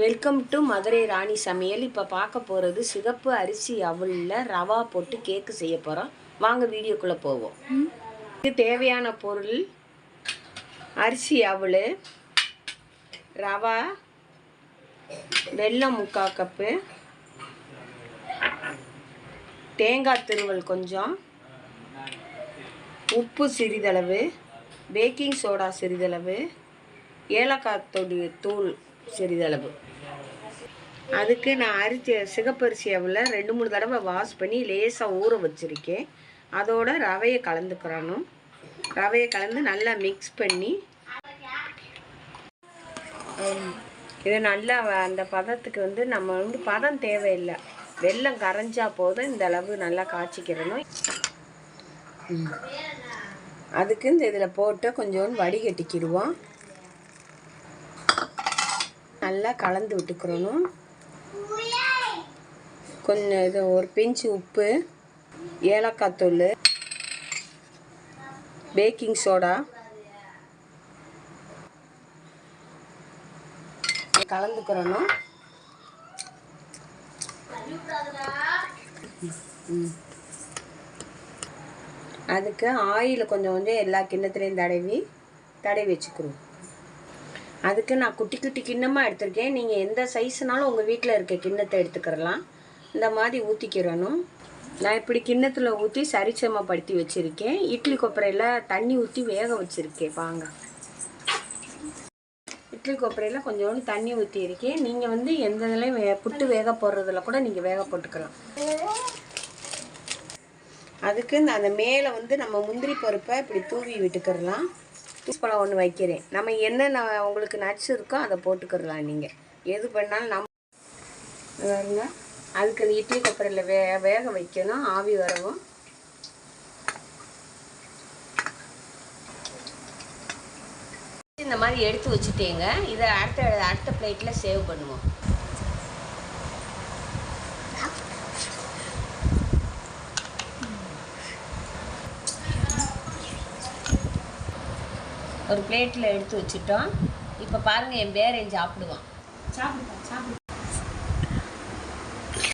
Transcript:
Welcome to Madurai ராணி சமையல். இப்போ பார்க்க போகிறது சிகப்பு அரிசி அவலில் ரவா போட்டு கேக்கு செய்ய போகிறோம் வாங்க வீடியோக்குள்ளே போவோம். இதுக்கு தேவையான பொருள் அரிசி அவல் ரவா வெல்லம் முக்கால் கப்பு தேங்காய் திருவல் கொஞ்சம் உப்பு சிறிதளவு பேக்கிங் சோடா சிறிதளவு ஏலக்காய் தொடி தூள் சிறிதளவு. அதுக்கு நான் அரிசி சிகப்பரிசி அவல ரெண்டு மூணு தடவை வாஷ் பண்ணி லேசாக ஊற வச்சுருக்கேன். அதோட ரவையை கலந்துக்கிறணும். ரவையை கலந்து நல்லா மிக்ஸ் பண்ணி. இது நல்லா அந்த பதத்துக்கு வந்து நம்ம வந்து பதம் தேவையில்லை. வெல்லம் கரைஞ்சா போதும். இந்த அளவு நல்லா காய்ச்சிக்கிறணும். அதுக்கு இந்த இதில் போட்டு கொஞ்சோண்டு வடிகட்டிக்கிடுவோம். நல்லா கலந்து விட்டுக்கிறணும். கொஞ்சம் இது ஒரு பிஞ்சு உப்பு ஏலக்காய் தூள் பேக்கிங் சோடா. கலந்துக்கிறணும். அதுக்கு ஆயில் கொஞ்சம் கொஞ்சம் எல்லா கிண்ணத்துலேயும் தடவி தடவி வச்சுக்கிறோம். அதுக்கு நான் குட்டி குட்டி கிண்ணமாக எடுத்திருக்கேன். நீங்கள் எந்த சைஸ்னாலும் உங்கள் வீட்டில் இருக்க கிண்ணத்தை எடுத்துக்கிறலாம். இந்த மாதிரி ஊற்றிக்கிறணும் நான் இப்படி கிண்ணத்தில் ஊற்றி சரிசமப்படுத்தி வச்சுருக்கேன். இட்லி கொப்பரையில் தண்ணி ஊற்றி வேக வச்சுருக்கேன். வாங்க. இட்லி கொப்பரையில் கொஞ்சோண்டு தண்ணி ஊற்றி இருக்கேன். நீங்கள் வந்து எந்த இதுலையும் வே புட்டு வேக போடுறதுல கூட நீங்கள் வேக போட்டுக்கலாம். அதுக்கு அந்த மேலே வந்து நம்ம முந்திரி பருப்பை இப்படி தூவி விட்டுக்கிறலாம். பழம் ஒன்று வைக்கிறேன். நம்ம என்னென்ன உங்களுக்கு நட்ஸ் இருக்கோ அதை போட்டுக்கிறலாம் நீங்கள் எது பண்ணாலும் நம்ம பாருங்க. அதுக்கு அந்த இட்லி கொப்பரையில் வே வேக வைக்கணும். ஆவி வரவும். இந்த மாதிரி எடுத்து வச்சுட்டேங்க. இதை அடுத்த அடுத்த பிளேட்டில் சேவ் பண்ணுவோம். ஒரு பிளேட்டில் எடுத்து வச்சுட்டோம். இப்போ பாருங்கள் என் பேரன் சாப்பிடுவான். சாப்பிடுப்பா சாப்பிடு.